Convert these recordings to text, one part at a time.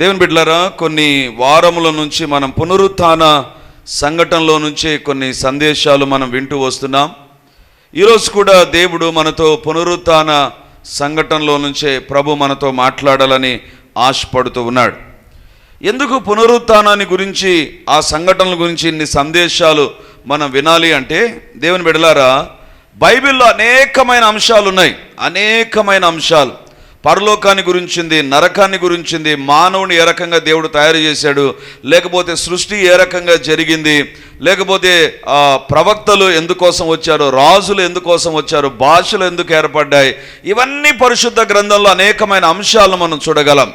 దేవుని బిడ్డలారా కొన్ని వారముల నుంచి మనం పునరుత్థాన సంఘటనలో నుంచి కొన్ని సందేశాలు మనం వింటూ వస్తున్నాం. ఈరోజు కూడా దేవుడు మనతో పునరుత్థాన సంఘటనలో నుంచే ప్రభు మనతో మాట్లాడాలని ఆశపడుతూ ఉన్నాడు. ఎందుకు పునరుత్థానాన్ని గురించి ఆ సంఘటనల గురించి ఇన్ని సందేశాలు మనం వినాలి అంటే దేవుని బిడలారా బైబిల్లో అనేకమైన అంశాలు ఉన్నాయి అనేకమైన అంశాలు. పరలోకాన్ని గురించింది నరకాన్ని గురించింది మానవుని ఏ రకంగా దేవుడు తయారు చేశాడు లేకపోతే సృష్టి ఏ రకంగా జరిగింది లేకపోతే ప్రవక్తలు ఎందుకోసం వచ్చారు రాజులు ఎందుకోసం వచ్చారు భాషలు ఎందుకు ఏర్పడ్డాయి ఇవన్నీ పరిశుద్ధ గ్రంథంలో అనేకమైన అంశాలను మనం చూడగలం.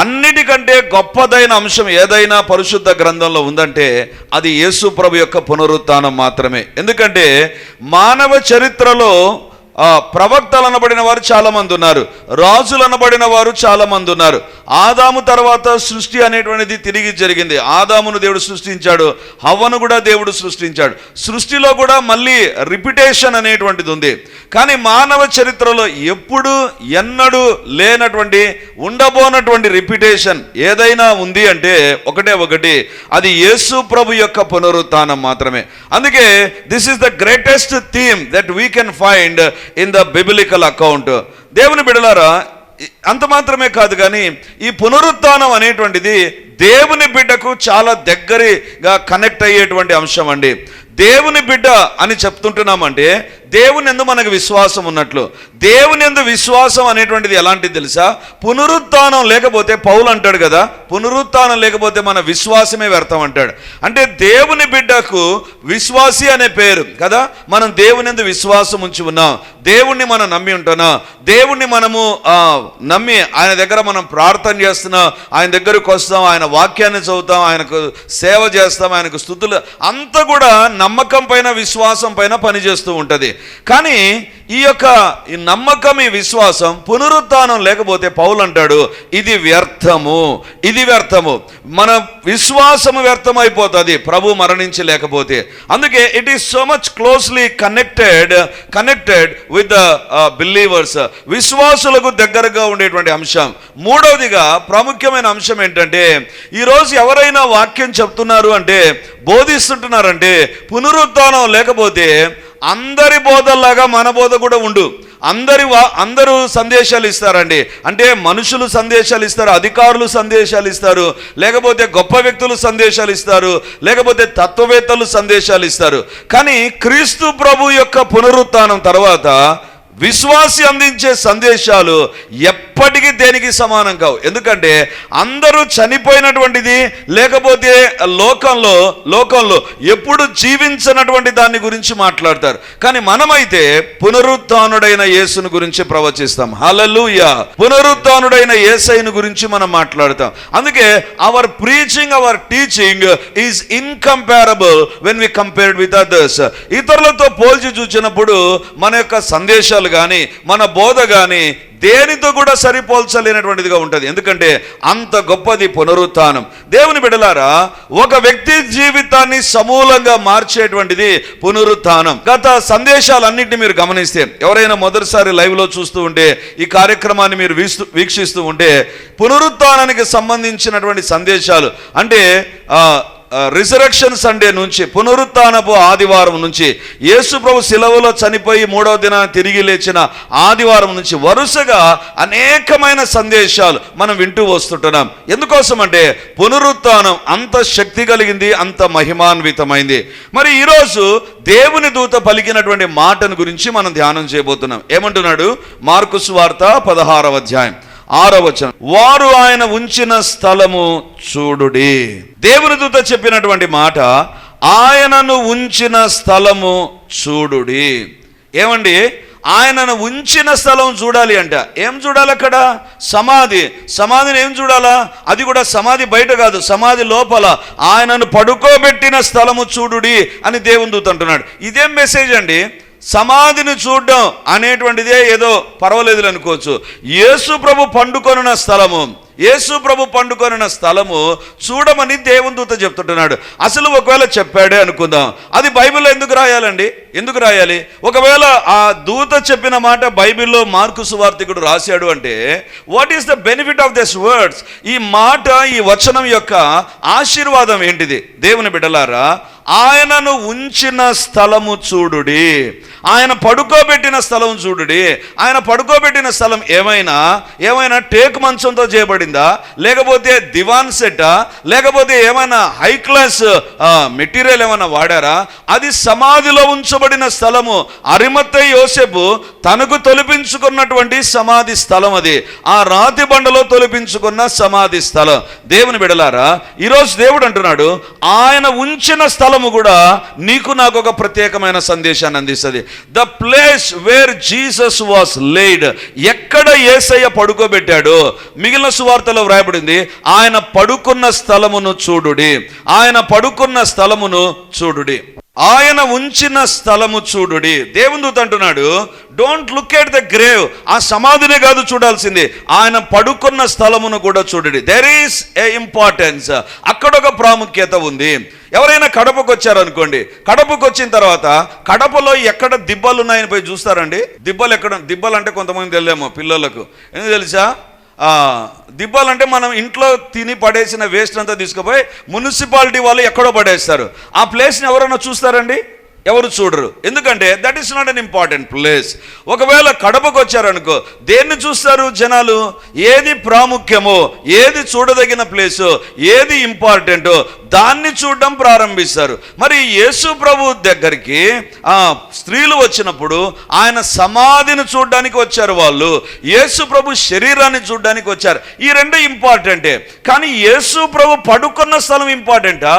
అన్నిటికంటే గొప్పదైన అంశం ఏదైనా పరిశుద్ధ గ్రంథంలో ఉందంటే అది యేసు ప్రభు యొక్క పునరుత్థానం మాత్రమే. ఎందుకంటే మానవ చరిత్రలో ప్రవక్తలు అనబడిన వారు చాలామంది ఉన్నారు. రాజులు అనబడిన వారు చాలా మంది ఉన్నారు. ఆదాము తర్వాత సృష్టి అనేటువంటిది తిరిగి జరిగింది. ఆదామును దేవుడు సృష్టించాడు. హవ్వను కూడా దేవుడు సృష్టించాడు. సృష్టిలో కూడా మళ్ళీ రిపిటేషన్ అనేటువంటిది ఉంది. కానీ మానవ చరిత్రలో ఎప్పుడు ఎన్నడూ లేనటువంటి ఉండబోనటువంటి రిపిటేషన్ ఏదైనా ఉంది అంటే ఒకటే ఒకటి. అది యేసు ప్రభు యొక్క పునరుత్నం మాత్రమే. అందుకే this is the greatest theme that we can find in the biblical account దేవుని బిడలారా అంత మాత్రమే కాదు కానీ ఈ పునరుత్థానం అనేటువంటిది దేవుని బిడ్డకు చాలా దగ్గరగా కనెక్ట్ అయ్యేటువంటి అంశం అండి. దేవుని బిడ్డ అని చెప్తుంటున్నామంటే దేవుని ఎందు మనకు విశ్వాసం ఉన్నట్లు. దేవుని ఎందు విశ్వాసం అనేటువంటిది ఎలాంటిది తెలుసా? పునరుత్నం లేకపోతే పౌలు అంటాడు కదా పునరుత్నం లేకపోతే మన విశ్వాసమే వ్యర్థం అంటాడు. అంటే దేవుని బిడ్డకు విశ్వాసి అనే పేరు కదా మనం దేవుని ఎందు విశ్వాసం ఉంచి ఉన్నాం. దేవుణ్ణి మనం నమ్మి ఉంటున్నాం. దేవుణ్ణి మనము నమ్మి ఆయన దగ్గర మనం ప్రార్థన చేస్తున్నాం. ఆయన దగ్గరకు వస్తాం ఆయన వాక్యాన్ని చదువుతాం. ఆయనకు సేవ చేస్తాం. ఆయనకు స్థుతులు. అంతా కూడా నమ్మకం పైన విశ్వాసం పైన పనిచేస్తూ ఉంటుంది. కానీ ఈ యొక్క ఈ నమ్మకం ఈ విశ్వాసం పునరుత్నం లేకపోతే పౌలు అంటాడు ఇది వ్యర్థము ఇది వ్యర్థము. మన విశ్వాసము వ్యర్థం అయిపోతుంది ప్రభు మరణించి లేకపోతే అందుకే it is so much closely connected connected with the believers విశ్వాసులకు దగ్గరగా ఉండేటువంటి అంశం. మూడవదిగా ప్రాముఖ్యమైన అంశం ఏంటంటే ఈరోజు ఎవరైనా వాక్యం చెప్తున్నారు అంటే బోధిస్తుంటున్నారంటే పునరుత్నం లేకపోతే అందరి బోధల్లాగా మన బోధ కూడా ఉండు. అందరి వా అందరూ సందేశాలు ఇస్తారండి. అంటే మనుషులు సందేశాలు ఇస్తారు అధికారులు సందేశాలు ఇస్తారు లేకపోతే గొప్ప వ్యక్తులు సందేశాలు ఇస్తారు లేకపోతే తత్వవేత్తలు సందేశాలు ఇస్తారు. కానీ క్రీస్తు ప్రభు యొక్క పునరుత్నం తర్వాత విశ్వాసి అందించే సందేశాలు ఎప్పటికీ దేనికి సమానం కావు. ఎందుకంటే అందరూ చనిపోయినటువంటిది లేకపోతే లోకంలో లోకంలో ఎప్పుడు జీవించినటువంటి దాని గురించి మాట్లాడతారు. కానీ మనమైతే పునరుత్నుడైన యేసును గురించి ప్రవచిస్తాం. హలలుయ పునరుత్నుడైన ఏసైను గురించి మనం మాట్లాడతాం. అందుకే our preaching our teaching is incomparable when we compared with others ఇతరులతో పోల్చి చూసినప్పుడు మన యొక్క సందేశాలు కానీ మన బోధ కానీ దేనితో కూడా సరిపోల్చలేనటువంటిదిగా ఉంటుంది. ఎందుకంటే అంత గొప్పది పునరుత్నం. దేవుని బిడలారా ఒక వ్యక్తి జీవితాన్ని సమూలంగా మార్చేటువంటిది పునరుత్నం. గత సందేశాలన్నింటినీ మీరు గమనిస్తే ఎవరైనా మొదటిసారి లైవ్లో చూస్తూ ఉంటే ఈ కార్యక్రమాన్ని మీరు వీస్తూ వీక్షిస్తూ ఉంటే పునరుత్నానికి సంబంధించినటువంటి సందేశాలు అంటే రిజరక్షన్ సండే నుంచి పునరుత్నపు ఆదివారం నుంచి యేసుప్రభు శిలవలో చనిపోయి మూడవ దిన తిరిగి లేచిన ఆదివారం నుంచి వరుసగా అనేకమైన సందేశాలు మనం వింటూ వస్తుంటున్నాం. ఎందుకోసం అంటే అంత శక్తి కలిగింది అంత మహిమాన్వితమైంది. మరి ఈరోజు దేవుని దూత పలికినటువంటి మాటను గురించి మనం ధ్యానం చేయబోతున్నాం. ఏమంటున్నాడు? మార్కుస్ వార్త పదహారవ అధ్యాయం. ఆరో వచనం. వారు ఆయన ఉంచిన స్థలము చూడుడి. దేవుని దూత చెప్పినటువంటి మాట ఆయనను ఉంచిన స్థలము చూడుడి. ఏమండి? ఆయనను ఉంచిన స్థలం చూడాలి అంట. ఏం చూడాలి అక్కడ? సమాధి. సమాధిని ఏం చూడాలా? అది కూడా సమాధి బయట కాదు సమాధి లోపల. ఆయనను పడుకోబెట్టిన స్థలము చూడుడి అని దేవుని దూత అంటున్నాడు. ఇదేం మెసేజ్ అండి? సమాధిని చూడడం అనేటువంటిదే ఏదో పర్వాలేదు అనుకోవచ్చు. యేసు ప్రభు పండుకొనున్న స్థలము యేసు ప్రభు పండుకొనిన స్థలము చూడమని దేవుని దూత చెప్తుంటున్నాడు. అసలు ఒకవేళ చెప్పాడే అనుకుందాం. అది బైబిల్లో ఎందుకు రాయాలండి? ఎందుకు రాయాలి? ఒకవేళ ఆ దూత చెప్పిన మాట బైబిల్లో మార్కు సువార్థికుడు రాశాడు అంటే what is the benefit of this words ఈ మాట ఈ వచనం యొక్క ఆశీర్వాదం ఏంటిది? దేవుని బిడ్డలారా ఆయనను ఉంచిన స్థలము చూడుడి. ఆయన పడుకోబెట్టిన స్థలం చూడుడి. ఆయన పడుకోబెట్టిన స్థలం ఏమైనా? ఏమైనా టేక్ మంచంతో చేయబడిందా? లేకపోతే దివాన్ సెట్టా లేకపోతే ఏమైనా హై క్లాస్ మెటీరియల్ ఏమైనా వాడారా? అది సమాధిలో ఉంచబడిన స్థలము. అరిమత్తై యోసెపు తనకు తొలిపించుకున్నటువంటి సమాధి స్థలం అది. ఆ రాతి బండలో తొలిపించుకున్న సమాధి స్థలం. దేవుని బిడలారా ఈరోజు దేవుడు అంటున్నాడు ఆయన ఉంచిన స్థలం స్థలము కూడా నీకు నాకు ఒక ప్రత్యేకమైన సందేశాన్ని అందిస్తుంది. The place where Jesus was laid ఎక్కడ ఏసయ్య పడుకోబెట్టాడు? మిగిలిన సువార్తలో వ్రాయబడింది ఆయన పడుకున్న స్థలమును చూడుడి. ఆయన పడుకున్న స్థలమును చూడుడి. ఆయన ఉంచిన స్థలము చూడుడి. దేవుని దూత అంటున్నాడు don't look at the grave ఆ సమాధినే కాదు చూడాల్సింది. ఆయన పడుకున్న స్థలమును కూడా చూడుడి. దెర్ ఈస్ ఏ ఇంపార్టెన్స్ అక్కడ ఒక ప్రాముఖ్యత ఉంది. ఎవరైనా కడపకు వచ్చారనుకోండి కడపకు వచ్చిన తర్వాత కడపలో ఎక్కడ దిబ్బలు ఉన్నాయని పోయి చూస్తారండి? దిబ్బలు ఎక్కడ దిబ్బలు అంటే కొంతమంది తెలియమో పిల్లలకు. ఎందుకు తెలుసా? దిబ్బాలంటే మనం ఇంట్లో తిని పడేసిన వేస్ట్ అంతా తీసుకుపోయి మున్సిపాలిటీ వాళ్ళు ఎక్కడో పడేస్తారు. ఆ ప్లేస్ని ఎవరైనా చూస్తారండి? ఎవరు చూడరు. ఎందుకంటే that is not unimportant place ఒకవేళ కడపకు వచ్చారనుకో దేన్ని చూస్తారు జనాలు? ఏది ప్రాముఖ్యమో ఏది చూడదగిన ప్లేసు ఏది ఇంపార్టెంటో దాన్ని చూడడం ప్రారంభిస్తారు. మరి యేసు ప్రభు దగ్గరికి ఆ స్త్రీలు వచ్చినప్పుడు ఆయన సమాధిని చూడడానికి వచ్చారు వాళ్ళు. యేసు ప్రభు శరీరాన్ని చూడడానికి వచ్చారు. ఈ రెండు ఇంపార్టెంటే కానీ యేసు ప్రభు పడుకున్న స్థలం ఇంపార్టెంటా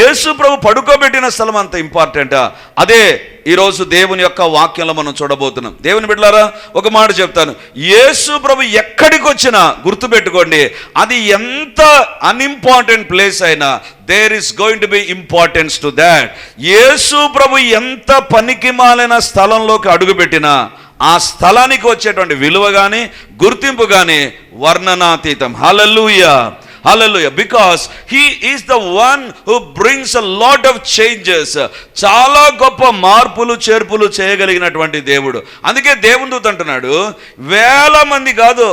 యేసు ప్రభు పడుకోబెట్టిన స్థలం అంత ఇంపార్టెంటా అదే ఈరోజు దేవుని యొక్క వాక్యంలో మనం చూడబోతున్నాం. దేవుని బిడ్డలారా ఒక మాట చెప్తాను. యేసు ప్రభు ఎక్కడికి వచ్చినా గుర్తుపెట్టుకోండి అది ఎంత అన్ఇంపార్టెంట్ ప్లేస్ అయినా there is going to be importance to that Yesu ప్రభు ఎంత పనికి మాలిన స్థలంలోకి అడుగుపెట్టినా ఆ స్థలానికి వచ్చేటువంటి విలువ కానీ గుర్తింపు కానీ వర్ణనాతీతం. Hallelujah hallelujah because he is the one who brings a lot of changes చాలా గొప్ప మార్పులు చేర్పులు చేయగలిగినటువంటి దేవుడు. అందుకే దేవుని దూత అంటున్నాడు వేల మంది కాదు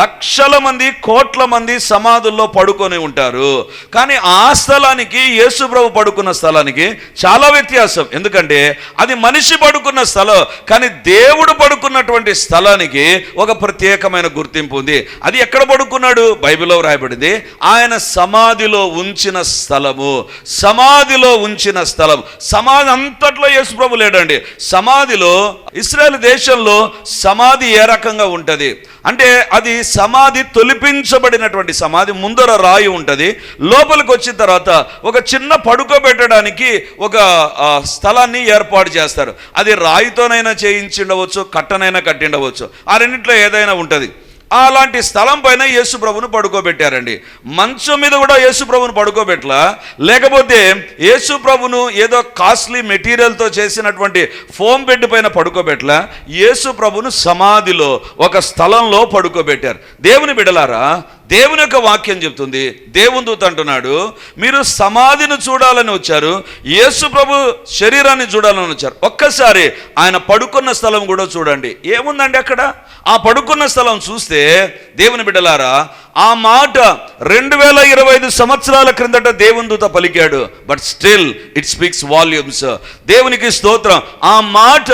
లక్షల మంది కోట్ల మంది సమాధుల్లో పడుకొని ఉంటారు. కానీ ఆ స్థలానికి యేసుప్రభు పడుకున్న స్థలానికి చాలా వ్యత్యాసం. ఎందుకంటే అది మనిషి పడుకున్న స్థలం కానీ దేవుడు పడుకున్నటువంటి స్థలానికి ఒక ప్రత్యేకమైన గుర్తింపు ఉంది. అది ఎక్కడ పడుకున్నాడు? బైబిల్లో రాయబడింది ఆయన సమాధిలో ఉంచిన స్థలము సమాధిలో ఉంచిన స్థలం. సమాధి అంతట్లో యేసు ప్రభు లేడండి. సమాధిలో ఇస్రాయల్ దేశంలో సమాధి ఏ రకంగా ఉంటది? అంటే అది సమాధి తొలిపించబడినటువంటి సమాధి ముందర రాయి ఉంటుంది. లోపలికి వచ్చిన తర్వాత ఒక చిన్న పడుకోబెట్టడానికి ఒక స్థలాన్ని ఏర్పాటు చేస్తారు. అది రాయితోనైనా చేయించిండవచ్చు కట్టనైనా కట్టిండవచ్చు. ఆ రెండింటిలో ఏదైనా ఉంటుంది. అలాంటి స్థలం పైన యేసుప్రభును పడుకోబెట్టారండి. మంచం మీద కూడా యేసుప్రభును పడుకోబెట్టలా? లేకపోతే యేసుప్రభును ఏదో కాస్ట్లీ మెటీరియల్తో చేసినటువంటి ఫోమ్ బెడ్ పైన పడుకోబెట్టలా? యేసుప్రభును సమాధిలో ఒక స్థలంలో పడుకోబెట్టారు. దేవుని బిడలారా దేవుని యొక్క వాక్యం చెప్తుంది. దేవుని దూత అంటున్నాడు మీరు సమాధిని చూడాలని వచ్చారు యేసు ప్రభు శరీరాన్ని చూడాలని వచ్చారు. ఒక్కసారి ఆయన పడుకున్న స్థలం కూడా చూడండి. ఏముందండి అక్కడ? ఆ పడుకున్న స్థలం చూస్తే దేవుని బిడ్డలారా ఆ మాట రెండు వేల ఇరవై ఐదు సంవత్సరాల క్రిందట దేవుని దూత పలికాడు. But still it speaks volumes దేవునికి స్తోత్రం. ఆ మాట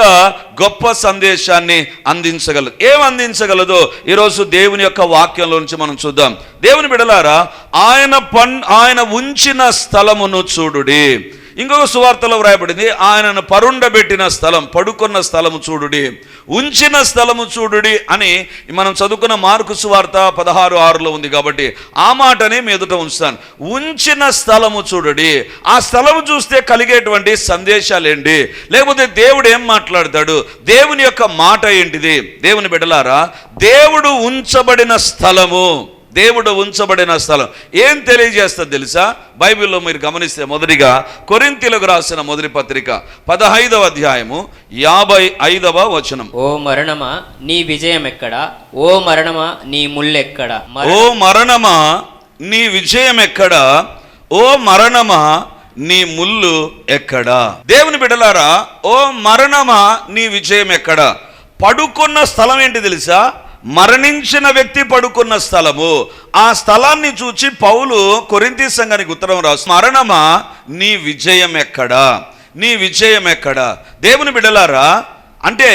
గొప్ప సందేశాన్ని అందించగలదు. ఏం అందించగలదు ఈరోజు దేవుని యొక్క వాక్యంలో నుంచి మనం చూద్దాం. దేవుని బిడలారా ఆయన పన్ ఆయన ఉంచిన స్థలమును చూడుడి. ఇంకొక సువార్తలో వ్రాయబడింది ఆయనను పరుండబెట్టిన స్థలం పడుకున్న స్థలము చూడుడి ఉంచిన స్థలము చూడుడి అని మనం చదువుకున్న మార్కు సువార్త పదహారు ఆరులో ఉంది కాబట్టి ఆ మాటని మీ ఉంచుతాను. ఉంచిన స్థలము చూడుడి ఆ స్థలము చూస్తే కలిగేటువంటి సందేశాలు ఏంటి లేకపోతే దేవుడు ఏం మాట్లాడతాడు? దేవుని యొక్క మాట ఏంటిది? దేవుని బిడ్డలారా దేవుడు ఉంచబడిన స్థలము. దేవుడు ఉంచబడిన స్థలం. ఏం తెలియజేస్తుంది తెలుసా? బైబిల్లో మీరు గమనిస్తే మొదటిగా కొరింతీలకు రాసిన మొదటి పత్రిక పదహైదవ అధ్యాయము యాభై ఐదవ వచనం. ఓ మరణమా నీ విజయం ఎక్కడా? ఓ మరణమా నీ ముల్లెక్కడా ఓ మరణమా నీ విజయం ఎక్కడా? ఓ మరణమా నీ ముల్లు ఎక్కడా? దేవుని బిడలారా ఓ మరణమా నీ విజయం ఎక్కడా? పడుకున్న స్థలం ఏంటి తెలుసా? మరణించిన వ్యక్తి పడుకున్న స్థలము. ఆ స్థలాన్ని చూచి పౌలు కొరింతి సంఘానికి ఉత్తరం రాసు మరణమా? నీ విజయం ఎక్కడా? నీ విజయం ఎక్కడా? దేవుని బిడలారా అంటే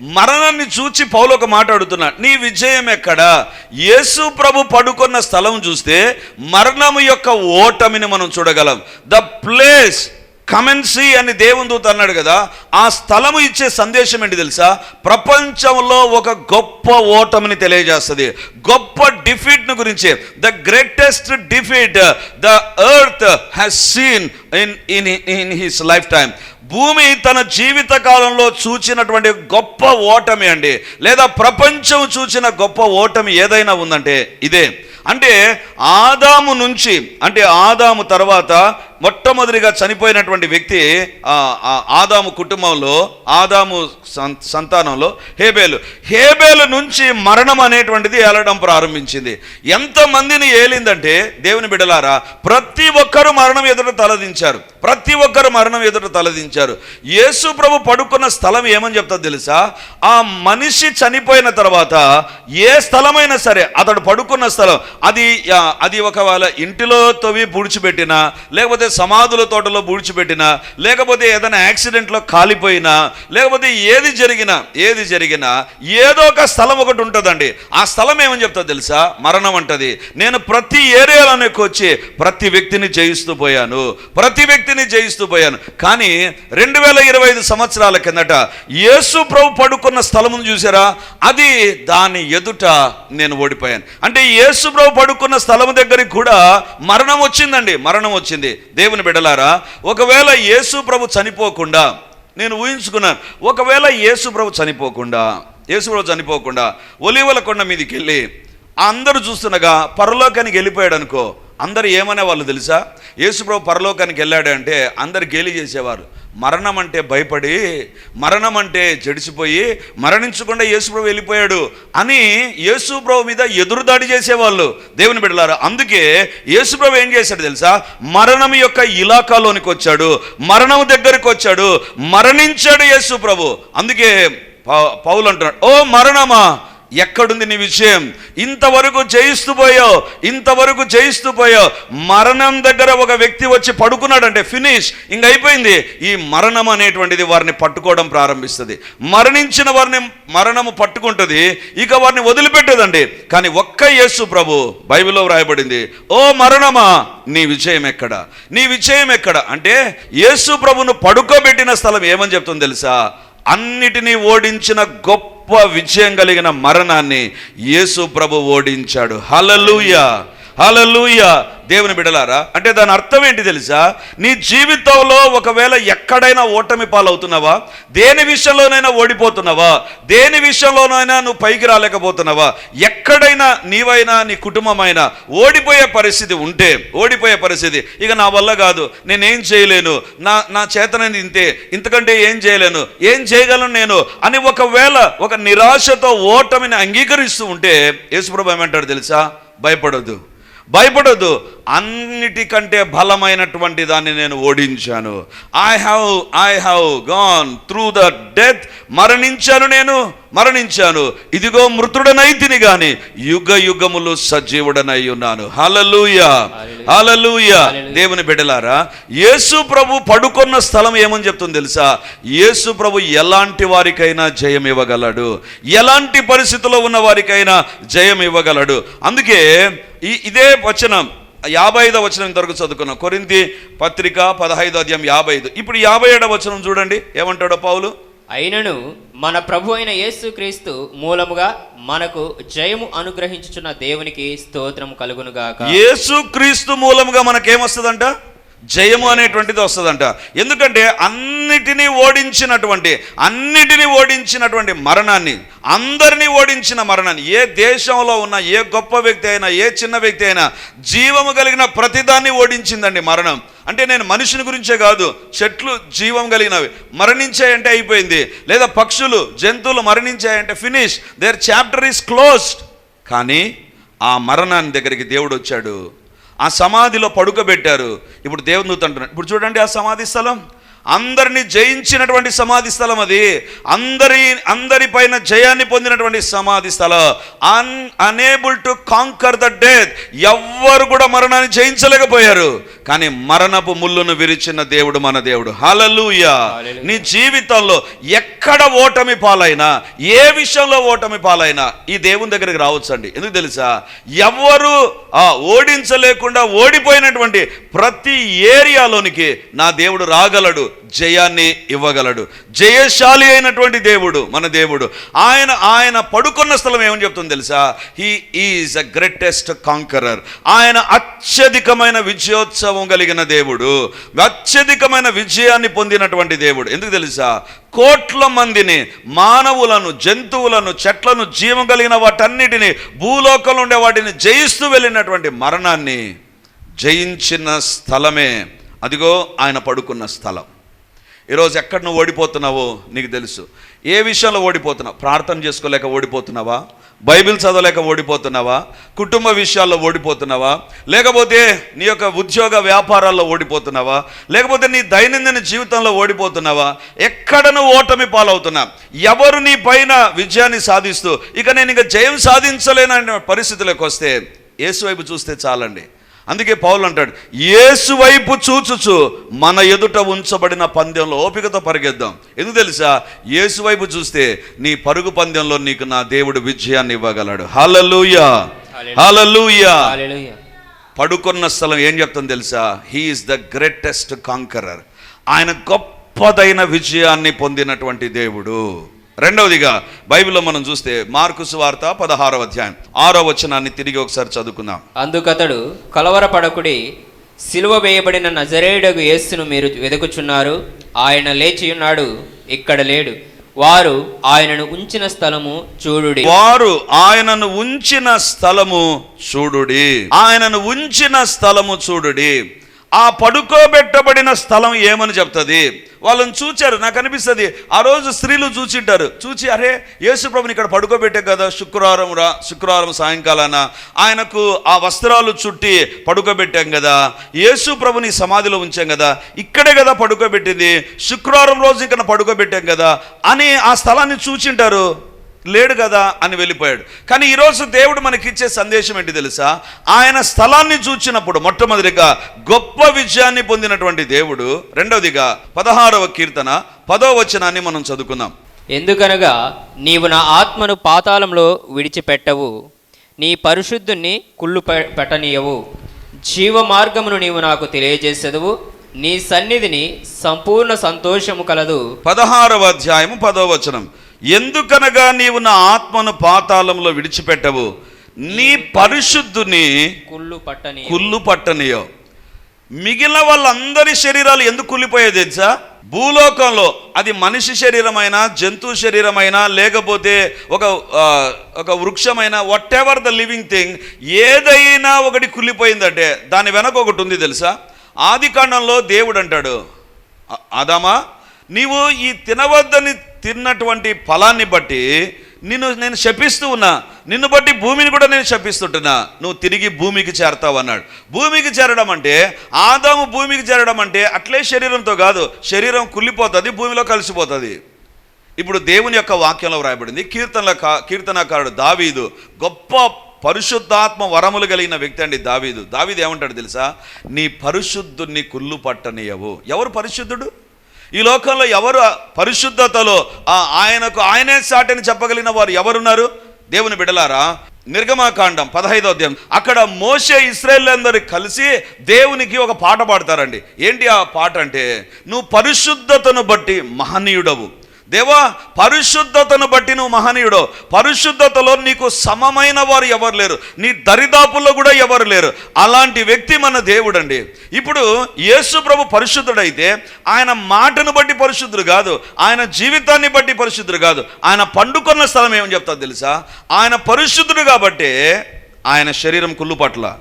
మరణాన్ని చూచి పౌలు ఒక మాట్లాడుతున్నా నీ విజయం ఎక్కడ? యేసు ప్రభు పడుకున్న స్థలం చూస్తే మరణము యొక్క ఓటమిని మనం చూడగలం. ద ప్లేస్ కమెన్సీ అని దేవుని దూత అన్నాడు కదా ఆ స్థలము ఇచ్చే సందేశం ఏంటి తెలుసా? ప్రపంచంలో ఒక గొప్ప ఓటమిని తెలియజేస్తుంది. గొప్ప డిఫీట్ను గురించి. The greatest defeat the earth has seen in in in his lifetime భూమి తన జీవిత కాలంలో చూచినటువంటి గొప్ప ఓటమి అండి. లేదా ప్రపంచం చూచిన గొప్ప ఓటమి ఏదైనా ఉందంటే ఇదే. అంటే ఆదాము నుంచి అంటే ఆదాము తర్వాత మొట్టమొదటిగా చనిపోయినటువంటి వ్యక్తి ఆ, ఆదాము కుటుంబంలో ఆదాము సంతానంలో హేబేలు. హేబేలు నుంచి మరణం అనేటువంటిది ఏలడం ప్రారంభించింది. ఎంతమందిని ఏలిందంటే దేవుని బిడలారా ప్రతి ఒక్కరు మరణం ఎదుట తలదించారు. ప్రతి ఒక్కరు మరణం ఎదుట తలదించారు. యేసు ప్రభు పడుకున్న స్థలం ఏమని చెప్తా తెలుసా? ఆ మనిషి చనిపోయిన తర్వాత ఏ స్థలమైనా సరే అతడు పడుకున్న స్థలం అది అది ఒకవేళ ఇంటిలో తవ్వి పూడ్చిపెట్టినా లేకపోతే సమాధుల తోటలో పూడ్చిపెట్టినా లేకపోతే ఏదైనా యాక్సిడెంట్లో కాలిపోయినా లేకపోతే ఏది జరిగినా ఏది జరిగినా ఏదో ఒక స్థలం ఒకటి ఉంటుందండి. ఆ స్థలం ఏమని చెప్తా తెలుసా? మరణం అంటది. నేను ప్రతి ఏరియాలోనికి వచ్చి ప్రతి వ్యక్తిని జయిస్తూ పోయాను. ప్రతి వ్యక్తిని జయిస్తూ పోయాను. కానీ రెండు వేల ఇరవై ఐదు సంవత్సరాల కిందట యేసు ప్రభు పడుకున్న స్థలమును చూసారా? అది దాని ఎదుట నేను ఓడిపోయాను. అంటే యేసు ప్రభు పడుకున్న స్థలము దగ్గరికి కూడా మరణం వచ్చిందండి. మరణం వచ్చింది. దేవుని బిడలారా ఒకవేళ యేసు ప్రభు చనిపోకుండా నేను ఊహించుకున్నాను ఒకవేళ యేసు ప్రభు చనిపోకుండా యేసు ప్రభు చనిపోకుండా ఒలివల కొండ మీదకి వెళ్ళి అందరూ చూస్తుండగా పరలోకానికి వెళ్ళిపోయాడు అనుకో అందరు ఏమనే వాళ్ళు తెలుసా? యేసుప్రభు పరలోకానికి వెళ్ళాడు అంటే అందరు గేలి చేసేవారు. మరణం అంటే భయపడి మరణం అంటే జడిసిపోయి మరణించకుండా యేసుప్రభు వెళ్ళిపోయాడు అని యేసుప్రభు మీద ఎదురుదాడి చేసేవాళ్ళు దేవుని బిడ్డలారా. అందుకే యేసుప్రభు ఏం చేశాడు తెలుసా? మరణం యొక్క ఇలాకాలోనికి వచ్చాడు మరణం దగ్గరికి వచ్చాడు మరణించాడు యేసుప్రభు. అందుకే పౌలు అంటున్నాడు ఓ మరణమా? ఎక్కడుంది నీ విషయం? ఇంతవరకు జయిస్తూ పోయావు. ఇంతవరకు జయిస్తూ పోయావు. మరణం దగ్గర ఒక వ్యక్తి వచ్చి పడుకున్నాడంటే ఫినిష్ ఇంక అయిపోయింది. ఈ మరణం అనేటువంటిది వారిని పట్టుకోవడం ప్రారంభిస్తుంది. మరణించిన వారిని మరణము పట్టుకుంటుంది. ఇక వారిని వదిలిపెట్టదండి. కానీ ఒక్క యేసు ప్రభు బైబిల్లో వ్రాయబడింది ఓ మరణమా నీ విజయం ఎక్కడ? నీ విజయం ఎక్కడ? అంటే యేసు ప్రభును పడుకోబెట్టిన స్థలం ఏమని చెప్తుంది తెలుసా? అన్నిటినీ ఓడించిన గొప్ప విజయం కలిగిన మరణాన్ని యేసు ప్రభు ఓడించాడు. హలలుయా హలలుయ దేవుని బిడలారా అంటే దాని అర్థం ఏంటి తెలుసా? నీ జీవితంలో ఒకవేళ ఎక్కడైనా ఓటమి పాలవుతున్నావా? దేని విషయంలోనైనా ఓడిపోతున్నావా? దేని విషయంలోనైనా నువ్వు పైకి రాలేకపోతున్నావా? ఎక్కడైనా నీవైనా నీ కుటుంబమైనా ఓడిపోయే పరిస్థితి ఉంటే ఓడిపోయే పరిస్థితి. ఇక నా వల్ల కాదు నేనేం చేయలేను నా నా చేతనైంది ఇంతే ఇంతకంటే ఏం చేయలేను ఏం చేయగలను నేను అని ఒకవేళ ఒక నిరాశతో ఓటమిని అంగీకరిస్తూ ఉంటే యేసుప్రభు ఏమంటాడు తెలుసా? భయపడొద్దు. భయపడొద్దు. అన్నిటికంటే బలమైనటువంటి దాన్ని నేను ఓడించాను. I have I have gone through the death మరణించాను నేను మరణించాను. ఇదిగో మృతుడనైతిని గాని యుగ యుగములు సజీవుడనై ఉన్నాను. హలలుయ హలలుయ దేవుని బిడ్డలారా యేసు ప్రభు పడుకున్న స్థలం ఏమని చెప్తుంది తెలుసా? యేసు ప్రభు ఎలాంటి వారికైనా జయం ఇవ్వగలడు. ఎలాంటి పరిస్థితుల్లో ఉన్న వారికైనా జయం ఇవ్వగలడు. అందుకే ఇదే వచనం. యాభై ఐదో వచనం ఇంతవరకు చదువుకున్నాం. కొరింతి పత్రిక పదహైదో అధ్యాయం యాభై ఐదు ఇప్పుడు యాభై ఏడో వచనం చూడండి. ఏమంటాడో పౌలు? అయినను మన ప్రభు అయిన యేసుక్రీస్తు మూలముగా మనకు జయము అనుగ్రహించుచున్న దేవునికి స్తోత్రం కలుగునుగాక. యేసు క్రీస్తు మూలముగా మనకేమొస్తుందంట? జయము అనేటువంటిది వస్తుందంట. ఎందుకంటే అన్నిటినీ ఓడించినటువంటి అన్నిటినీ ఓడించినటువంటి మరణాన్ని అందరినీ ఓడించిన మరణాన్ని ఏ దేశంలో ఉన్న ఏ గొప్ప వ్యక్తి అయినా ఏ చిన్న వ్యక్తి అయినా జీవము కలిగిన ప్రతిదాన్ని ఓడించిందండి మరణం. అంటే నేను మనిషిని గురించే కాదు చెట్లు జీవం కలిగినవి. మరణించాయంటే అయిపోయింది. లేదా పక్షులు జంతువులు మరణించాయంటే finish their chapter is closed కానీ ఆ మరణాన్ని దగ్గరికి దేవుడు వచ్చాడు. ఆ సమాధిలో పడుకోబెట్టారు. ఇప్పుడు దేవుని అంటున్నాడు ఇప్పుడు చూడండి ఆ సమాధి స్థలం. అందరిని జయించినటువంటి సమాధి స్థలం అది. అందరి అందరి పైన జయాన్ని పొందినటువంటి సమాధి స్థలం. Unable to conquer the death ఎవ్వరు కూడా మరణాన్ని జయించలేకపోయారు. కానీ మరణపు ముళ్ళును విరిచిన దేవుడు మన దేవుడు. హలలుయ. నీ జీవితంలో ఎక్కడ ఓటమి పాలైనా ఏ విషయంలో ఓటమి పాలైనా ఈ దేవుని దగ్గరికి రావచ్చండి. ఎందుకు తెలుసా? ఎవరు ఆ ఓడించలేకుండా ఓడిపోయినటువంటి ప్రతి ఏరియాలోనికి నా దేవుడు రాగలడు. జయాన్ని ఇవ్వగలడు. జయశాలి అయినటువంటి దేవుడు మన దేవుడు. ఆయన ఆయన పడుకున్న స్థలం ఏమని చెప్తుంది తెలుసా? He is a greatest conqueror ఆయన అత్యధికమైన విజయోత్సవం కలిగిన దేవుడు అత్యధికమైన విజయాన్ని పొందినటువంటి దేవుడు. ఎందుకు తెలుసా? కోట్ల మందిని మానవులను జంతువులను చెట్లను జీవం కలిగిన వాటన్నిటిని భూలోకంలో ఉండే వాటిని జయిస్తూ వెళ్ళినటువంటి మరణాన్ని జయించిన స్థలమే. అదిగో ఆయన పడుకున్న స్థలం. ఈరోజు ఎక్కడ నువ్వు ఓడిపోతున్నావో నీకు తెలుసు. ఏ విషయంలో ఓడిపోతున్నావు? ప్రార్థన చేసుకోలేక ఓడిపోతున్నావా? బైబిల్ చదవలేక ఓడిపోతున్నావా? కుటుంబ విషయాల్లో ఓడిపోతున్నావా? లేకపోతే నీ యొక్క ఉద్యోగ వ్యాపారాల్లో ఓడిపోతున్నావా? లేకపోతే నీ దైనందిన జీవితంలో ఓడిపోతున్నావా? ఎక్కడ నువ్వు ఓటమి పాలవుతున్నా? ఎవరు నీ పైన విజయాన్ని సాధిస్తూ ఇక నేను ఇక జయం సాధించలేననే పరిస్థితులకు వస్తే ఏసువైపు చూస్తే చాలండి. అందుకే పౌలు అంటాడు యేసు వైపు చూచుచు మన ఎదుట ఉంచబడిన పందెంలో ఓపికతో పరిగెద్దాం. ఎందుకు తెలుసా? యేసు వైపు చూస్తే నీ పరుగు పందెంలో నీకు నా దేవుడు విజయాన్ని ఇవ్వగలడు. హల్లెలూయా! హల్లెలూయా. పడుకున్న స్థలం ఏం చెప్తుంది తెలుసా? He is the greatest conqueror. ఆయన గొప్పదైన విజయాన్ని పొందినటువంటి దేవుడు. రెండవదిగా బైబిల్లో మనం చూస్తే మార్కుసు వార్త పదహారవ అధ్యాయం ఆరో వచనాన్ని తిరిగి ఒకసారి చదువుకుందాం. అందుకతడు కలవరపడకుడి సిలువ వేయబడిన నజరేయుడగు యేసును మీరు వెతుకుచున్నారు ఆయన లేచి ఉన్నాడు ఇక్కడ లేడు. వారు ఆయనను ఉంచిన స్థలము చూడుడి. వారు ఆయనను ఉంచిన స్థలము చూడుడి. ఆయనను ఉంచిన స్థలము చూడుడి. ఆ పడుకోబెట్టబడిన స్థలం ఏమని చెప్తుంది? వాళ్ళని చూచారు నాకు అనిపిస్తుంది ఆ రోజు స్త్రీలు చూచింటారు. చూచి అరే యేసు ప్రభుని ఇక్కడ పడుకోబెట్టే కదా శుక్రవారం రా శుక్రవారం సాయంకాలాన. ఆయనకు ఆ వస్త్రాలు చుట్టి పడుకోబెట్టాం కదా యేసు ప్రభుని సమాధిలో ఉంచాం కదా ఇక్కడే కదా పడుకోబెట్టింది శుక్రవారం రోజు ఇక్కడ పడుకోబెట్టాం కదా అని ఆ స్థలాన్ని చూచింటారు. లేడు కదా అని వెళ్ళిపోయాడు. కానీ ఈరోజు దేవుడు మనకిచ్చే సందేశం ఏంటి తెలుసా? ఆయన స్థలాన్ని చూచినప్పుడు మొట్టమొదటిగా గొప్ప విజయాన్ని పొందినటువంటి దేవుడు రెండవదిగా పదహారవ కీర్తన పదో వచనాన్ని మనం చదువుకుందాం. ఎందుకనగా నీవు నా ఆత్మను పాతాళంలో విడిచిపెట్టవు నీ పరిశుద్ధుణ్ణి కుళ్ళు పెట్టనీయవు. జీవ మార్గమును నీవు నాకు తెలియజేసేదవు నీ సన్నిధిని సంపూర్ణ సంతోషము కలదు. పదహారవ అధ్యాయము పదో వచనం. ఎందుకనగా నీవు నా ఆత్మను పాతాళంలో విడిచిపెట్టవు? నీ పరిశుద్ధుని కుళ్ళు పట్టని కుళ్ళు పట్టనియో మిగిలిన వాళ్ళందరి శరీరాలు ఎందుకు కుళ్ళిపోయేది తెలుసా? భూలోకంలో అది మనిషి శరీరమైనా జంతు శరీరమైనా లేకపోతే ఒక ఒక వృక్షమైన whatever the living thing ఏదైనా ఒకటి కుళ్ళిపోయిందంటే దాని వెనక ఒకటి ఉంది తెలుసా? ఆది కాండంలో దేవుడు అంటాడు. "ఆ- ఆదామా? నీవు ఈ తినవద్దని తిన్నటువంటి ఫలాన్ని బట్టి నిన్ను నేను శపిస్తూ ఉన్నా. నిన్ను బట్టి భూమిని కూడా నేను శపిస్తుంటున్నా. నువ్వు తిరిగి భూమికి చేరతావు అన్నాడు. భూమికి చేరడం అంటే ఆదాము భూమికి చేరడం అంటే అట్లే శరీరంతో కాదు. శరీరం కుళ్ళిపోతుంది భూమిలో కలిసిపోతుంది. ఇప్పుడు దేవుని యొక్క వాక్యంలో వ్రాయబడింది కీర్తనల కీర్తనకారుడు దావీదు గొప్ప పరిశుద్ధాత్మ వరములు కలిగిన వ్యక్తి అండి దావీదు. దావీదు ఏమంటాడు తెలుసా? నీ పరిశుద్ధుని కుళ్ళు పట్టనీయవు. ఎవరు పరిశుద్ధుడు? ఈ లోకంలో ఎవరు పరిశుద్ధతలో ఆయనకు ఆయనే సాటని చెప్పగలిగిన వారు ఎవరున్నారు? దేవుని బిడలారా నిర్గమాకాండం పదహైదో అధ్యాయం. అక్కడ మోసే ఇస్రాయేళ్ళందరూ కలిసి దేవునికి ఒక పాట పాడతారండి. ఏంటి ఆ పాట అంటే నువ్వు పరిశుద్ధతను బట్టి మహనీయుడవు. దేవా పరిశుద్ధతను బట్టి నువ్వు మహనీయుడు. పరిశుద్ధతలో నీకు సమమైన వారు ఎవరు లేరు. నీ దరిదాపుల్లో కూడా ఎవరు లేరు. అలాంటి వ్యక్తి మన దేవుడండి. ఇప్పుడు యేసు ప్రభు పరిశుద్ధుడైతే ఆయన మాటను బట్టి పరిశుద్ధుడు కాదు. ఆయన జీవితాన్ని బట్టి పరిశుద్ధుడు కాదు. ఆయన పండుకున్న స్థలం ఏమని చెప్తా తెలుసా? ఆయన పరిశుద్ధుడు కాబట్టే ఆయన శరీరం కుళ్ళు పట్ల.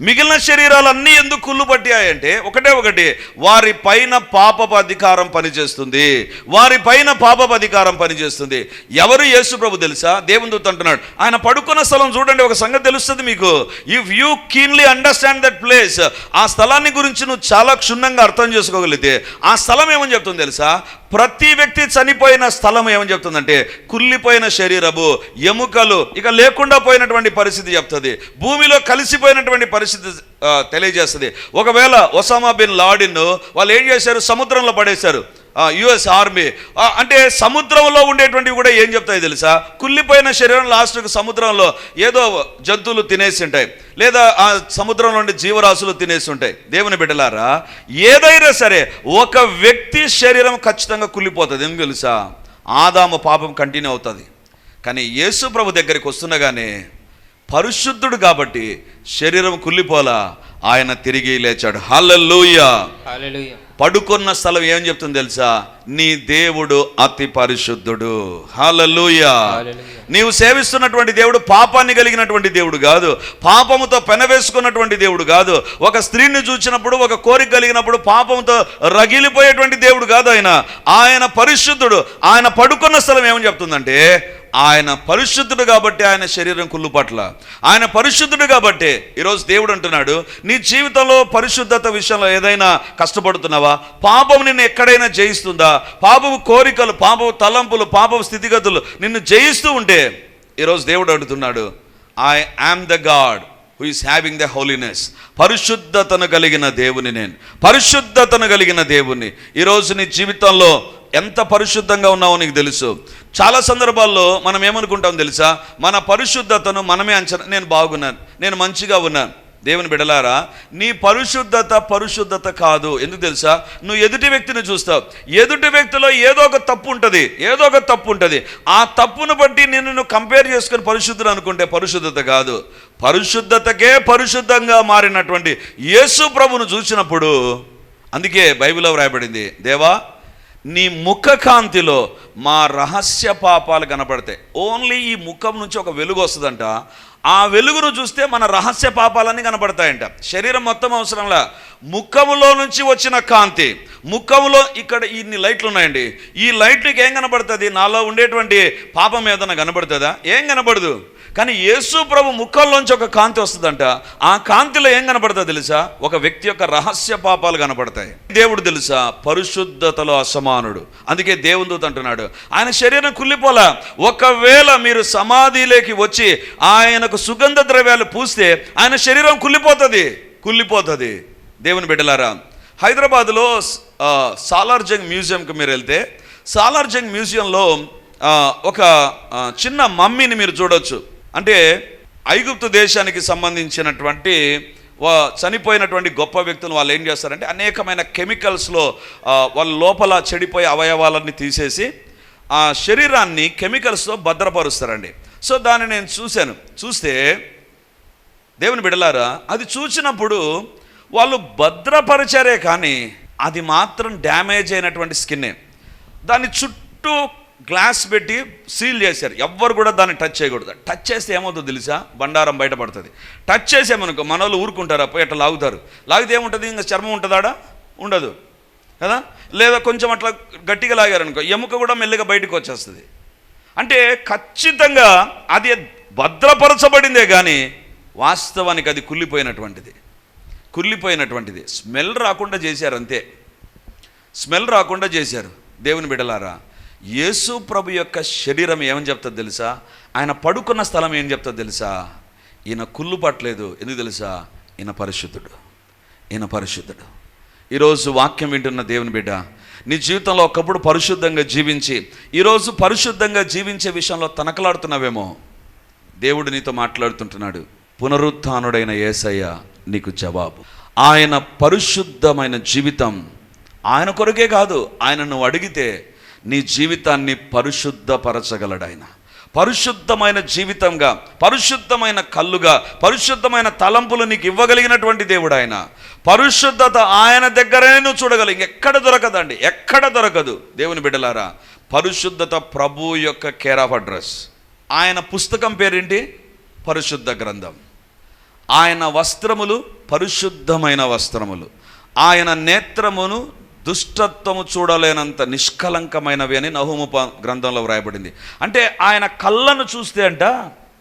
మిగిలిన శరీరాలన్నీ ఎందుకు కుళ్ళు పట్టాయంటే ఒకటే ఒకటి వారి పైన పాపపు అధికారం పనిచేస్తుంది. వారి పైన పాపపు అధికారం పనిచేస్తుంది. ఎవరు యేసు ప్రభు తెలుసా? దేవుని దూత అంటున్నాడు ఆయన పడుకున్న స్థలం చూడండి ఒక సంగతి తెలుస్తుంది మీకు. If you keenly understand that place ఆ స్థలాన్ని గురించి నువ్వు చాలా క్షుణ్ణంగా అర్థం చేసుకోగలిగితే ఆ స్థలం ఏమని చెప్తుంది తెలుసా? ప్రతి వ్యక్తి చనిపోయిన స్థలం ఏమని చెప్తుందంటే కుళ్ళిపోయిన శరీరము ఎముకలు ఇక లేకుండా పోయినటువంటి పరిస్థితి చెప్తుంది. భూమిలో కలిసిపోయినటువంటి పరిస్థితి పరిస్థితి తెలియజేస్తుంది. ఒకవేళ ఒసామా బిన్ లాడిన్ వాళ్ళు ఏం చేశారు? సముద్రంలో పడేశారు. US army. అంటే సముద్రంలో ఉండేటువంటివి కూడా ఏం చెప్తాయి తెలుసా? కుళ్ళిపోయిన శరీరం లాస్ట్కి సముద్రంలో ఏదో జంతువులు తినేసి ఉంటాయి. లేదా ఆ సముద్రంలో ఉండే జీవరాశులు తినేసి ఉంటాయి. దేవుని బిడ్డలారా ఏదైనా సరే ఒక వ్యక్తి శరీరం ఖచ్చితంగా కుళ్ళిపోతుంది. ఎందుకు తెలుసా? ఆదాము పాపం కంటిన్యూ అవుతుంది. కానీ యేసు ప్రభు దగ్గరికి వస్తున్నగానే పరిశుద్ధుడు కాబట్టి శరీరం కుళ్ళిపోలా ఆయన తిరిగి లేచాడు. హల్లెలూయా. పడుకున్న స్థలం ఏం చెప్తుంది తెలుసా? నీ దేవుడు అతి పరిశుద్ధుడు. హల్లెలూయా. నీవు సేవిస్తున్నటువంటి దేవుడు పాపాన్ని కలిగినటువంటి దేవుడు కాదు. పాపముతో పెనవేసుకున్నటువంటి దేవుడు కాదు. ఒక స్త్రీని చూసినప్పుడు ఒక కోరిక కలిగినప్పుడు పాపంతో రగిలిపోయేటువంటి దేవుడు కాదు ఆయన. ఆయన పరిశుద్ధుడు. ఆయన పడుకున్న స్థలం ఏమని చెప్తుందంటే ఆయన పరిశుద్ధుడు కాబట్టి ఆయన శరీరం కుళ్ళు పట్ల. ఆయన పరిశుద్ధుడు కాబట్టి ఈరోజు దేవుడు అంటున్నాడు నీ జీవితంలో పరిశుద్ధత విషయంలో ఏదైనా కష్టపడుతున్నావా? పాపం నిన్ను ఎక్కడైనా జయిస్తుందా? పాపపు కోరికలు పాపపు తలంపులు పాపపు స్థితిగతులు నిన్ను జయిస్తూ ఉంటే ఈరోజు దేవుడు అడుగుతున్నాడు I am the God who is having the holiness పరిశుద్ధతను కలిగిన దేవుని నేను. పరిశుద్ధతను కలిగిన దేవుని. ఈరోజు నీ జీవితంలో ఎంత పరిశుద్ధంగా ఉన్నావో నీకు తెలుసు. చాలా సందర్భాల్లో మనం ఏమనుకుంటాం తెలుసా? మన పరిశుద్ధతను మనమే అంచనా నేను బాగున్నాను నేను మంచిగా ఉన్నాను. దేవుని బిడలారా నీ పరిశుద్ధత పరిశుద్ధత కాదు. ఎందుకు తెలుసా? నువ్వు ఎదుటి వ్యక్తిని చూస్తావు. ఎదుటి వ్యక్తిలో ఏదో ఒక తప్పు ఉంటుంది. ఏదో ఒక తప్పు ఉంటుంది. ఆ తప్పును బట్టి నేను నువ్వు కంపేర్ చేసుకుని పరిశుద్ధుడు అనుకుంటే పరిశుద్ధత కాదు. పరిశుద్ధతకే పరిశుద్ధంగా మారినటువంటి యేసు ప్రభును చూసినప్పుడు అందుకే బైబిల్లో వ్రాయబడింది దేవా నీ ముఖ కాంతిలో మా రహస్య పాపాలు కనపడతాయి. ఓన్లీ ఈ ముఖం నుంచి ఒక వెలుగు వస్తుందంట. ఆ వెలుగును చూస్తే మన రహస్య పాపాలన్నీ కనపడతాయంట. శరీరం మొత్తం అవసరంలా. ముఖములో నుంచి వచ్చిన కాంతి. ముఖములో ఇక్కడ ఇన్ని లైట్లు ఉన్నాయండి. ఈ లైట్లకి ఏం కనపడుతుంది? నాలో ఉండేటువంటి పాపం ఏదైనా కనపడుతుందా? ఏం కనపడదు. కానీ యేసు ప్రభు ముఖంలోంచి ఒక కాంతి వస్తుందంట. ఆ కాంతిలో ఏం కనపడతా తెలుసా? ఒక వ్యక్తి యొక్క రహస్య పాపాలు కనపడతాయి. దేవుడు తెలుసా? పరిశుద్ధతలో అసమానుడు. అందుకే దేవుని దూత అంటున్నాడు. ఆయన శరీరం కుళ్ళిపోలా. ఒకవేళ మీరు సమాధిలోకి వచ్చి ఆయనకు సుగంధ ద్రవ్యాలు పూస్తే ఆయన శరీరం కుళ్ళిపోతుంది. కుళ్ళిపోతుంది. దేవుని బిడ్డలారా హైదరాబాద్లో సాలార్జంగ్ మ్యూజియంకి మీరు వెళ్తే సాలార్జంగ్ మ్యూజియంలో ఒక చిన్న మమ్మీని మీరు చూడొచ్చు. అంటే ఐగుప్తు దేశానికి సంబంధించినటువంటి చనిపోయినటువంటి గొప్ప వ్యక్తులు వాళ్ళు ఏం చేస్తారంటే అనేకమైన కెమికల్స్లో వాళ్ళ లోపల చెడిపోయే అవయవాలన్నీ తీసేసి ఆ శరీరాన్ని కెమికల్స్తో భద్రపరుస్తారండి. సో దాన్ని నేను చూశాను. చూస్తే దేవుని బిడలారా అది చూసినప్పుడు వాళ్ళు భద్రపరిచారే కానీ అది మాత్రం డ్యామేజ్ అయినటువంటి స్కిన్నే. దాని చుట్టూ గ్లాస్ పెట్టి సీల్ చేశారు. ఎవ్వరు కూడా దాన్ని టచ్ చేయకూడదు. టచ్ చేస్తే ఏమవుతుందో తెలుసా? బండారం బయటపడుతుంది. టచ్ చేసామనుకో మన వాళ్ళు ఊరుకుంటారా? అప్పుడు అట్లా లాగుతారు. లాగితే ఏముంటుంది? ఇంకా చర్మం ఉంటుందాడా? ఉండదు. కదా? లేదా కొంచెం అట్లా గట్టిగా లాగారనుకో ఎముక కూడా మెల్లిగా బయటకు వచ్చేస్తుంది. అంటే ఖచ్చితంగా అది భద్రపరచబడిందే కానీ వాస్తవానికి అది కుళ్ళిపోయినటువంటిది. కుళ్ళిపోయినటువంటిది. స్మెల్ రాకుండా చేశారు అంతే. స్మెల్ రాకుండా చేశారు. దేవుని బిడలారా యేసు ప్రభు యొక్క శరీరం ఏమని చెప్తుంది తెలుసా? ఆయన పడుకున్న స్థలం ఏం చెప్తుంది తెలుసా? ఈయన కుళ్ళు పట్టలేదు. ఎందుకు తెలుసా? ఈయన పరిశుద్ధుడు. ఈయన పరిశుద్ధుడు. ఈరోజు వాక్యం వింటున్న దేవుని బిడ్డ నీ జీవితంలో ఒకప్పుడు పరిశుద్ధంగా జీవించి ఈరోజు పరిశుద్ధంగా జీవించే విషయంలో తనకలాడుతున్నావేమో? దేవుడు నీతో మాట్లాడుతుంటున్నాడు. పునరుత్డైన యేసయ్య నీకు జవాబు. ఆయన పరిశుద్ధమైన జీవితం ఆయన కొరకే కాదు. ఆయన నువ్వు అడిగితే నీ జీవితాన్ని పరిశుద్ధపరచగలడు ఆయన పరిశుద్ధమైన జీవితంగా పరిశుద్ధమైన కళ్ళుగా పరిశుద్ధమైన తలంపులు నీకు ఇవ్వగలిగినటువంటి దేవుడు ఆయన పరిశుద్ధత ఆయన దగ్గరనే నువ్వు చూడగలవు. ఎక్కడ దొరకదండి. ఎక్కడ దొరకదు. దేవుని బిడ్డలారా పరిశుద్ధత ప్రభు యొక్క కేర్ ఆఫ్ అడ్రస్ ఆయన పుస్తకం పేరేంటి? పరిశుద్ధ గ్రంథం. ఆయన వస్త్రములు పరిశుద్ధమైన వస్త్రములు. ఆయన నేత్రమును దుష్టత్వము చూడలేనంత నిష్కలంకమైనవి అని నహుము గ్రంథంలో వ్రాయబడింది. అంటే ఆయన కళ్ళను చూస్తే అంట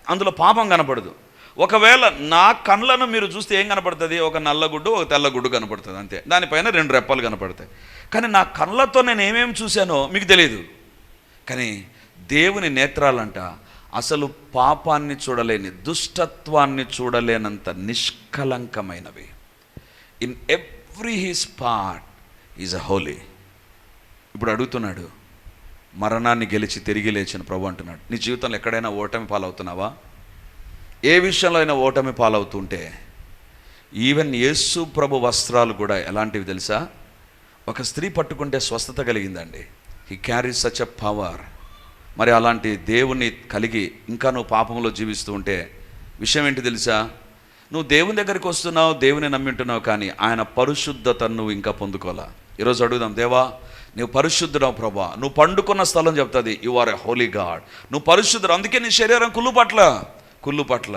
అందులో పాపం కనపడదు. ఒకవేళ నా కళ్ళను మీరు చూస్తే ఏం కనపడుతుంది? ఒక నల్లగుడ్డు ఒక తెల్లగుడ్డు కనపడుతుంది అంతే. దానిపైన రెండు రెప్పలు కనపడతాయి. కానీ నా కళ్ళతో నేను ఏమేమి చూశానో మీకు తెలియదు కానీ దేవుని నేత్రాలంట అసలు పాపాన్ని చూడలేని దుష్టత్వాన్ని చూడలేనంత నిష్కలంకమైనవి. In every his part is a holy. ఇప్పుడు అడుగుతున్నాడు మరణాన్ని గెలిచి తిరిగి లేచిన ప్రభు అంటున్నాడు. నీ జీవితంలో ఎక్కడైనా ఓటమి పాలవుతున్నావా? ఏ విషయంలో అయినా ఓటమి పాలవుతుంటే ఈవెన్ యేసు ప్రభు వస్త్రాలు కూడా ఎలాంటివి తెలుసా? ఒక స్త్రీ పట్టుకుంటే స్వస్థత కలిగిందండి. He carry such a power మరి అలాంటి దేవుణ్ణి కలిగి ఇంకా నువ్వు పాపంలో జీవిస్తూ ఉంటే విషయం ఏంటి తెలుసా? నువ్వు దేవుని దగ్గరికి వస్తున్నావు దేవుని నమ్మింటున్నావు కానీ ఆయన పరిశుద్ధతను నువ్వు ఇంకా పొందుకోవాలా ఈరోజు అడుగుదాం దేవా నువ్వు పరిశుద్ధుడవు ప్రభా. నువ్వు పండుకున్న స్థలం చెప్తుంది you are a holy God నువ్వు పరిశుద్ధుడు అందుకే నీ శరీరం కుళ్ళు పట్ల కుళ్ళు పట్ల.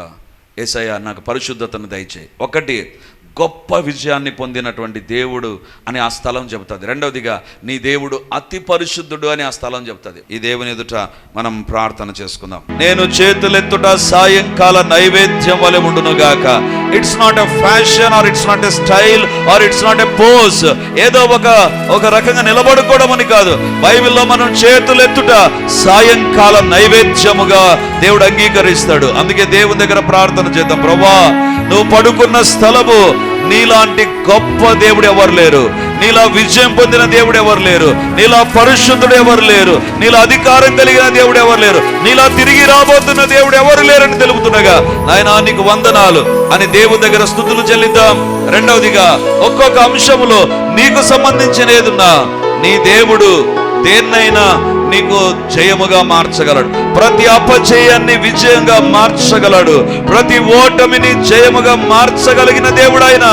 ఏసయ్య నాకు పరిశుద్ధతను దయచేయి. ఒకటి గొప్ప విజయాన్ని పొందినటువంటి దేవుడు అని ఆ స్థలం చెబుతుంది. రెండవదిగా నీ దేవుడు అతి పరిశుద్ధుడు అని ఆ స్థలం చెబుతుంది. ఈ దేవుని ఎదుట మనం ప్రార్థన చేసుకుందాం. నేను చేతులెత్తుట సాయంకాల నైవేద్యం వలె ఉండునుగాక. It's not a fashion or it's not a style or it's not a pose ఏదో ఒక ఒక రకంగా నిలబడుకోవడం అని కాదు. బైబిల్లో మనం చేతులెత్తుట సాయంకాల నైవేద్యముగా దేవుడు అంగీకరిస్తాడు. అందుకే దేవుని దగ్గర ప్రార్థన చేద్దాం ప్రభా నువ్వు పడుకున్న స్థలము నీలాంటి గొప్ప దేవుడు ఎవరు లేరు. నీలా విజయం పొందిన దేవుడు ఎవరు లేరు. నీలా పరిశుద్ధుడు ఎవరు లేరు. నీలా అధికారం కలిగిన దేవుడు ఎవరు లేరు. నీలా తిరిగి రాబోతున్న దేవుడు ఎవరు లేరని తెలుపుతుండగా నాయనా నీకు వందనాలు. అని దేవుని దగ్గర స్థుతులు చెల్లిద్దాం. రెండవదిగా ఒక్కొక్క అంశములో నీకు సంబంధించిన ఏదున్నా నీ దేవుడు దేన్నైనా నీకు జయముగా మార్చగలడు. ప్రతి అపజయాన్ని విజయంగా మార్చగలడు. ప్రతి ఓటమిని జయముగా మార్చగలిగిన దేవుడు ఆయన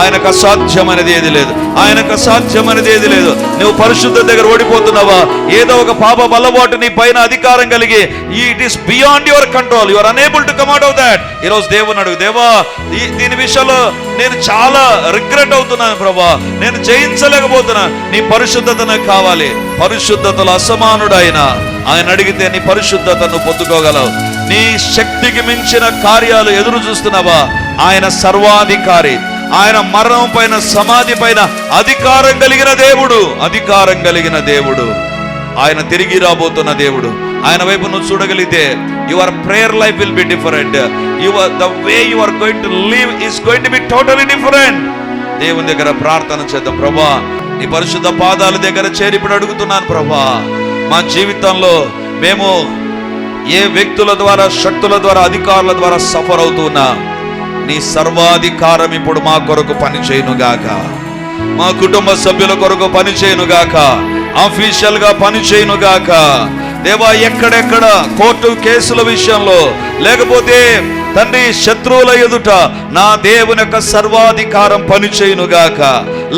ఆయనకు అసాధ్యమైనది ఏది లేదు. ఆయనకు అసాధ్యమైనది ఏది లేదు. నువ్వు పరిశుద్ధ దగ్గర ఓడిపోతున్నావా? ఏదో ఒక పాప బలబాటు నీ పైన అధికారం కలిగి it is beyond your control your enable to come out of that ఈరోజు దేవుని అడుగు దేవా దీని విషయంలో నేను చాలా రిగ్రెట్ అవుతున్నాను ప్రభా. నేను జయించలేకపోతున్నా నీ పరిశుద్ధత నాకు కావాలి. పరిశుద్ధతలు అసమానుడు ఆయన ఆయన అడిగితే నీ పరిశుద్ధతను పొందుకోగలవు. నీ శక్తికి మించిన కార్యాలు ఎదురు చూస్తున్నావా? ఆయన సర్వాధికారి. ఆయన మరణం పైన సమాధి పైన అధికారం కలిగిన దేవుడు. అధికారం కలిగిన దేవుడు. ఆయన తిరిగి రాబోతున్న దేవుడు. ఆయన వైపు నువ్వు చూడగలిగితే your prayer life will be different your the way you are going to live is going to be totally different దేవుని దగ్గర ప్రార్థన చేద్దాం ప్రభా. నీ పరిశుద్ధ పాదాల దగ్గర చేరి ఇప్పుడు అడుగుతున్నాను ప్రభా. మా జీవితంలో మేము ఏ వ్యక్తుల ద్వారా శక్తుల ద్వారా అధికారుల ద్వారా సఫర్ అవుతున్నా నీ సర్వాధికారం ఇప్పుడు మా కొరకు పని చేయనుగాక మా కుటుంబ సభ్యుల కొరకు పని చేయనుగాక అఫీషియల్ దేవా ఎక్కడెక్కడ కోర్టు కేసుల విషయంలో లేకపోతే తండ్రి శత్రువుల ఎదుట నా దేవుని యొక్క సర్వాధికారం పనిచేయునుగాక.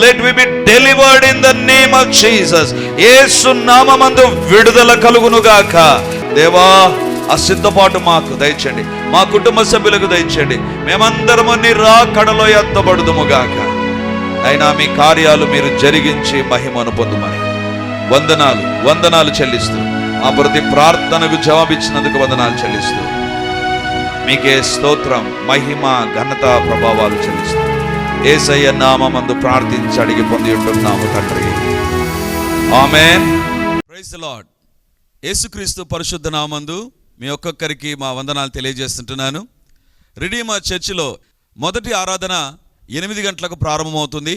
Let we be delivered in the name of Jesus Yesu నామందు విడుదల కలుగునుగాక. దేవా ఆ సిద్ధపాటు మాకు దయచండి మా కుటుంబ సభ్యులకు దయచండి మేమందరము నీ రాకడలో ఎత్తబడుదుముగాక. అయినా మీ కార్యాలు మీరు జరిగించి మహిమను పొందుమని. వందనాలు వందనాలు చెల్లిస్తూ మా ప్రతి ప్రార్థనకు జవాబిచ్చినందుకు వందనాలు చెల్లిస్తూ మీకే స్తోత్రం మహిమ ఘనత ప్రభావాలు చెల్లిస్తూ ఏసయ్య నామందు ప్రార్థించి అడిగి పొంది ఉంటున్నాము తండ్రి. ఆమె ప్రైజ్ ద యేసుక్రీస్తు పరిశుద్ధ నామందు మీ ఒక్కొక్కరికి మా వందనాలు తెలియజేస్తుంటున్నాను. రిడీమా చర్చిలో మొదటి ఆరాధన ఎనిమిది గంటలకు ప్రారంభమవుతుంది.